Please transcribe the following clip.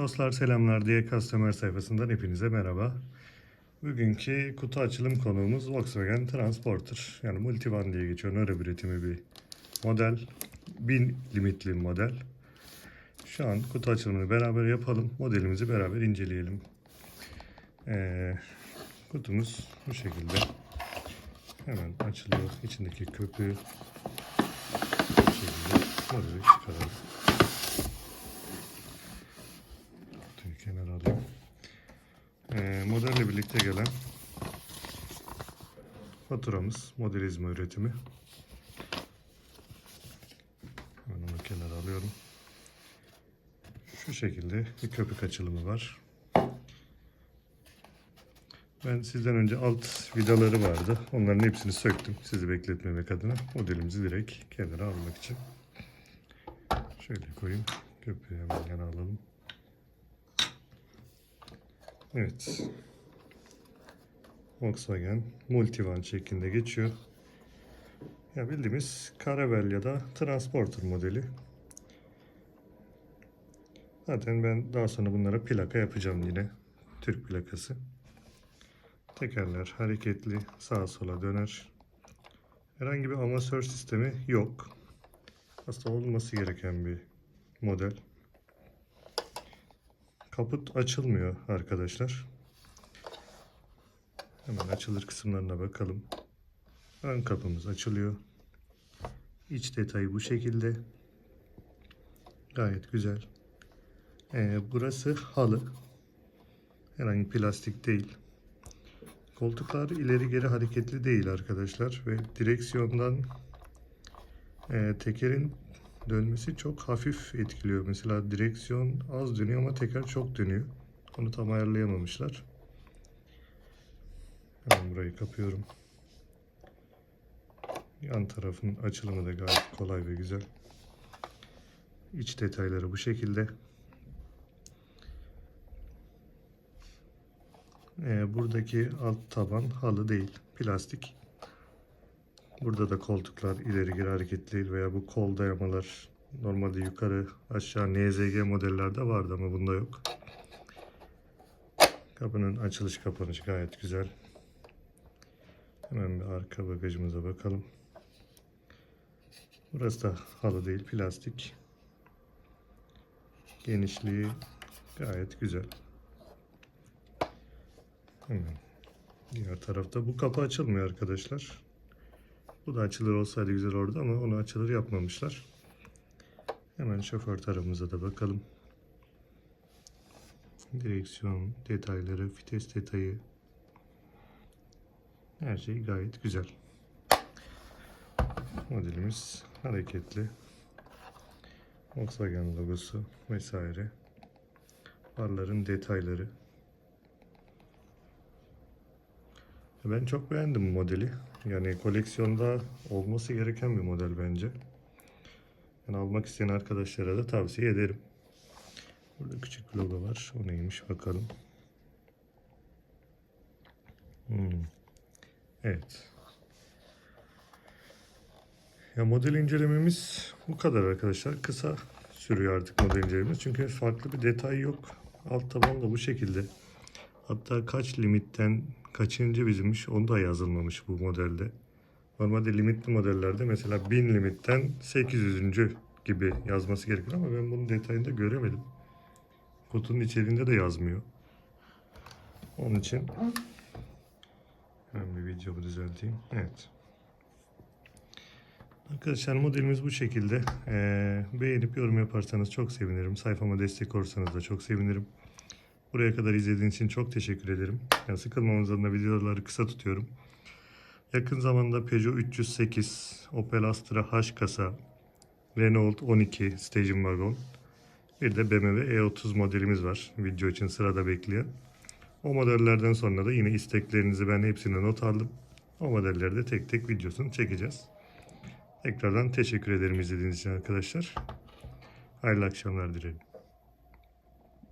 Dostlar selamlar diye Customer sayfasından hepinize merhaba. Bugünkü kutu açılım konuğumuz Volkswagen Transporter. Yani Multivan diye geçiyor. Nöro üretimi bir model. 1000 limitli model. Şu an kutu açılımını beraber yapalım. Modelimizi beraber inceleyelim. Ee, kutumuz bu şekilde. Hemen açılıyor. İçindeki köpüğü bu şekilde çıkaralım. Kutuyu kenara alayım. Ee, modelle birlikte gelen faturamız, modelizma üretimi. Hemen onu kenara alıyorum. Şu şekilde bir köpük açılımı var. Ben sizden önce alt vidaları vardı. Onların hepsini söktüm. Sizi bekletmemek adına. Modelimizi direkt kenara almak için. Şöyle koyayım. Köpüğü hemen yana alalım. Evet. Volkswagen Multivan şeklinde geçiyor. Ya bildiğimiz Caravelle ya da Transporter modeli. Zaten ben daha sonra bunlara plaka yapacağım yine. Türk plakası. Tekerler hareketli sağa sola döner. Herhangi bir amasör sistemi yok. Aslında olması gereken bir model. Kaput açılmıyor arkadaşlar. Hemen açılır kısımlarına bakalım. Ön kapımız açılıyor. İç detayı bu şekilde. Gayet güzel. Ee, burası halı. Herhangi plastik değil. Koltuklar ileri geri hareketli değil arkadaşlar ve direksiyondan e, tekerin dönmesi çok hafif etkiliyor. Mesela direksiyon az dönüyor ama teker çok dönüyor. Onu tam ayarlayamamışlar. Hemen burayı kapıyorum. Yan tarafın açılımı da gayet kolay ve güzel. İç detayları bu şekilde. Ee, buradaki alt taban halı değil, plastik. Burada da koltuklar ileri geri hareketli veya bu kol dayamalar normalde yukarı aşağı NZG modellerde vardı ama bunda yok. Kapının açılış kapanış gayet güzel. Hemen bir arka bagajımıza bakalım. Burası da halı değil plastik. Genişliği gayet güzel. Hemen diğer tarafta bu kapı açılmıyor arkadaşlar. Bu da açılır olsaydı güzel olurdu ama onu açılır yapmamışlar. Hemen şoför tarafımıza da bakalım. Direksiyon detayları, vites detayı. Her şey gayet güzel. Modelimiz hareketli. Volkswagen logosu vesaire. Farların detayları. Ben çok beğendim bu modeli. Yani koleksiyonda olması gereken bir model bence. Yani almak isteyen arkadaşlara da tavsiye ederim. Burada küçük bir logo var. O neymiş bakalım. Evet. Ya model incelememiz bu kadar arkadaşlar. Kısa sürüyor artık model incelememiz. Çünkü farklı bir detay yok. Alt taban da bu şekilde. Hatta kaç limitten kaçıncı bizimmiş onu da yazılmamış bu modelde. Normalde limitli modellerde mesela 1000 limitten 800. gibi yazması gerekir ama ben bunun detayında göremedim. Kutunun içeriğinde de yazmıyor. Onun için hemen bir videomu düzelteyim. Evet. Arkadaşlar modelimiz bu şekilde. Ee, beğenip yorum yaparsanız çok sevinirim. Sayfama destek olursanız da çok sevinirim. Buraya kadar izlediğiniz için çok teşekkür ederim. Yani sıkılmamız adına videoları kısa tutuyorum. Yakın zamanda Peugeot 308, Opel Astra H kasa, Renault 12 Station Wagon, bir de BMW E30 modelimiz var. Video için sırada bekleyen. O modellerden sonra da yine isteklerinizi ben hepsine not aldım. O modellerde tek tek videosunu çekeceğiz. Tekrardan teşekkür ederim izlediğiniz için arkadaşlar. Hayırlı akşamlar dilerim.